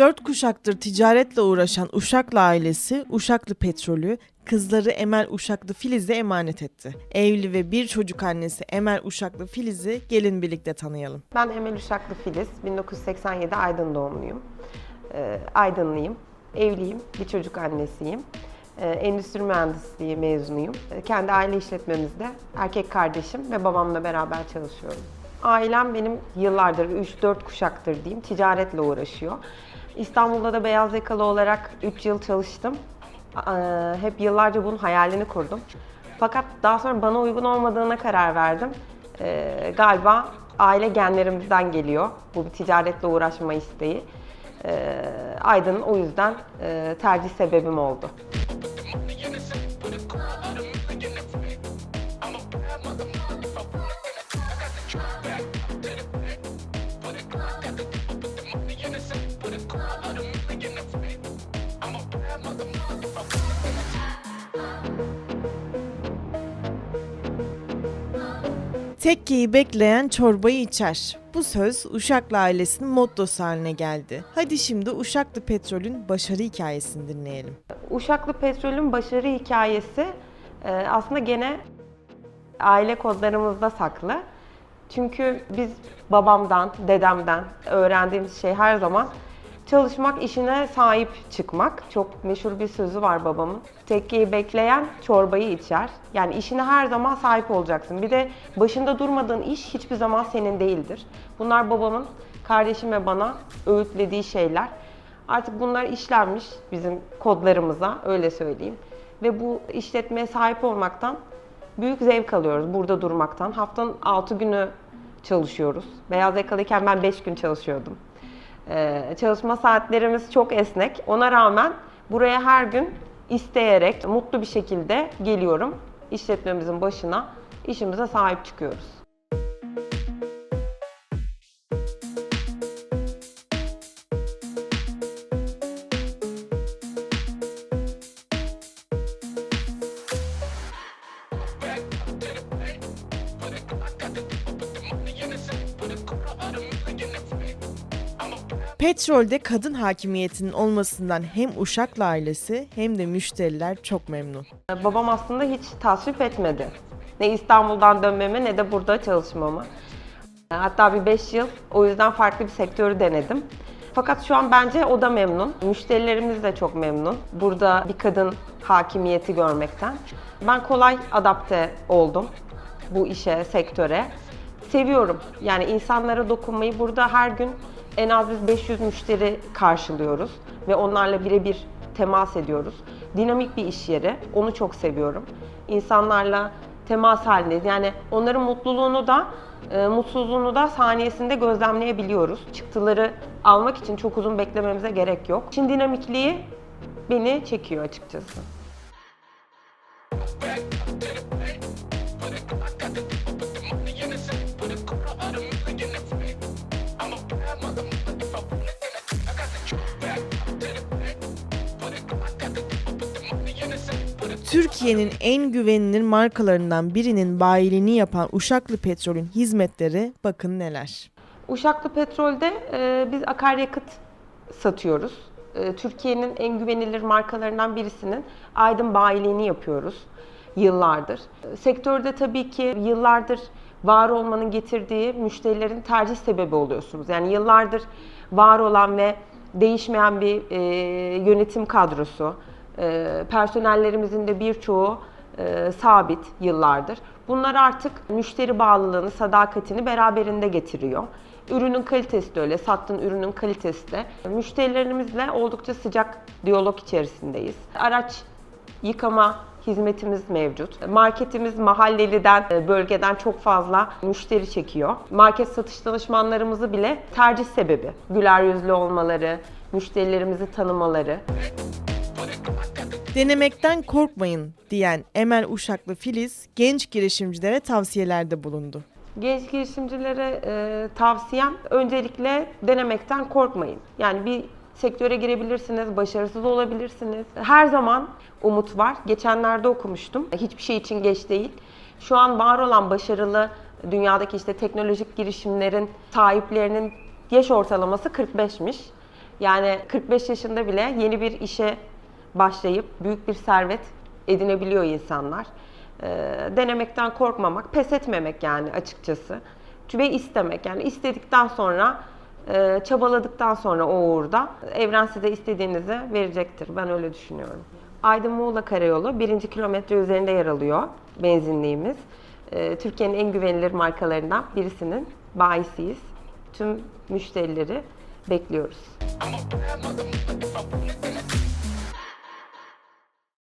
Dört kuşaktır ticaretle uğraşan Uşaklı ailesi Uşaklı Petrolü kızları Emel Uşaklı Filiz'e emanet etti. Evli ve bir çocuk annesi Emel Uşaklı Filiz'i gelin birlikte tanıyalım. Ben Emel Uşaklı Filiz, 1987 Aydın doğumluyum. Ee, Aydınlıyım, evliyim, bir çocuk annesiyim. Ee, endüstri mühendisliği mezunuyum. Ee, kendi aile işletmemizde erkek kardeşim ve babamla beraber çalışıyorum. Ailem benim yıllardır, 3-4 kuşaktır diyeyim, ticaretle uğraşıyor. İstanbul'da da beyaz yakalı olarak 3 yıl çalıştım. Hep yıllarca bunun hayalini kurdum. Fakat daha sonra bana uygun olmadığına karar verdim. Ee, galiba aile genlerimizden geliyor bu ticaretle uğraşma isteği. Ee, Aydın o yüzden e, tercih sebebim oldu. Tekkeyi bekleyen çorbayı içer. Bu söz Uşaklı ailesinin mottosu haline geldi. Hadi şimdi Uşaklı Petrol'ün başarı hikayesini dinleyelim. Uşaklı Petrol'ün başarı hikayesi e, aslında gene aile kodlarımızda saklı. Çünkü biz babamdan, dedemden öğrendiğimiz şey her zaman çalışmak, işine sahip çıkmak. Çok meşhur bir sözü var babamın. Tekkeyi bekleyen çorbayı içer. Yani işine her zaman sahip olacaksın. Bir de başında durmadığın iş hiçbir zaman senin değildir. Bunlar babamın kardeşim ve bana öğütlediği şeyler. Artık bunlar işlenmiş bizim kodlarımıza, öyle söyleyeyim. Ve bu işletmeye sahip olmaktan büyük zevk alıyoruz burada durmaktan. Haftanın 6 günü çalışıyoruz. Beyaz yakalıyken ben 5 gün çalışıyordum. Ee, çalışma saatlerimiz çok esnek. Ona rağmen buraya her gün isteyerek, mutlu bir şekilde geliyorum. İşletmemizin başına, işimize sahip çıkıyoruz. Petrolde kadın hakimiyetinin olmasından hem Uşaklı ailesi hem de müşteriler çok memnun. Babam aslında hiç tasvip etmedi. Ne İstanbul'dan dönmemi ne de burada çalışmamı. Hatta bir 5 yıl o yüzden farklı bir sektörü denedim. Fakat şu an bence o da memnun. Müşterilerimiz de çok memnun. Burada bir kadın hakimiyeti görmekten. Ben kolay adapte oldum bu işe, sektöre. Seviyorum. Yani insanlara dokunmayı burada her gün en az biz 500 müşteri karşılıyoruz ve onlarla birebir temas ediyoruz. Dinamik bir iş yeri. Onu çok seviyorum. İnsanlarla temas halindeyiz. Yani onların mutluluğunu da e, mutsuzluğunu da saniyesinde gözlemleyebiliyoruz. Çıktıları almak için çok uzun beklememize gerek yok. İşin dinamikliği beni çekiyor açıkçası. Türkiye'nin en güvenilir markalarından birinin bayiliğini yapan Uşaklı Petrol'ün hizmetleri bakın neler. Uşaklı Petrol'de e, biz akaryakıt satıyoruz. E, Türkiye'nin en güvenilir markalarından birisinin Aydın bayiliğini yapıyoruz yıllardır. Sektörde tabii ki yıllardır var olmanın getirdiği müşterilerin tercih sebebi oluyorsunuz. Yani yıllardır var olan ve değişmeyen bir e, yönetim kadrosu, e, personellerimizin de birçoğu e, sabit yıllardır. Bunlar artık müşteri bağlılığını, sadakatini beraberinde getiriyor. Ürünün kalitesi de öyle, sattığın ürünün kalitesi de. Müşterilerimizle oldukça sıcak diyalog içerisindeyiz. Araç yıkama hizmetimiz mevcut. Marketimiz mahalleliden, e, bölgeden çok fazla müşteri çekiyor. Market satış danışmanlarımızı bile tercih sebebi. Güler yüzlü olmaları, müşterilerimizi tanımaları. Denemekten korkmayın diyen Emel Uşaklı Filiz genç girişimcilere tavsiyelerde bulundu. Genç girişimcilere e, tavsiyem öncelikle denemekten korkmayın. Yani bir sektöre girebilirsiniz, başarısız olabilirsiniz. Her zaman umut var. Geçenlerde okumuştum. Hiçbir şey için geç değil. Şu an var olan başarılı dünyadaki işte teknolojik girişimlerin sahiplerinin yaş ortalaması 45'miş. Yani 45 yaşında bile yeni bir işe başlayıp büyük bir servet edinebiliyor insanlar. Ee, denemekten korkmamak, pes etmemek yani açıkçası. Ve istemek yani istedikten sonra, e, çabaladıktan sonra o uğurda evren size istediğinizi verecektir. Ben öyle düşünüyorum. Aydın Muğla Karayolu birinci kilometre üzerinde yer alıyor benzinliğimiz. Ee, Türkiye'nin en güvenilir markalarından birisinin bayisiyiz. Tüm müşterileri bekliyoruz.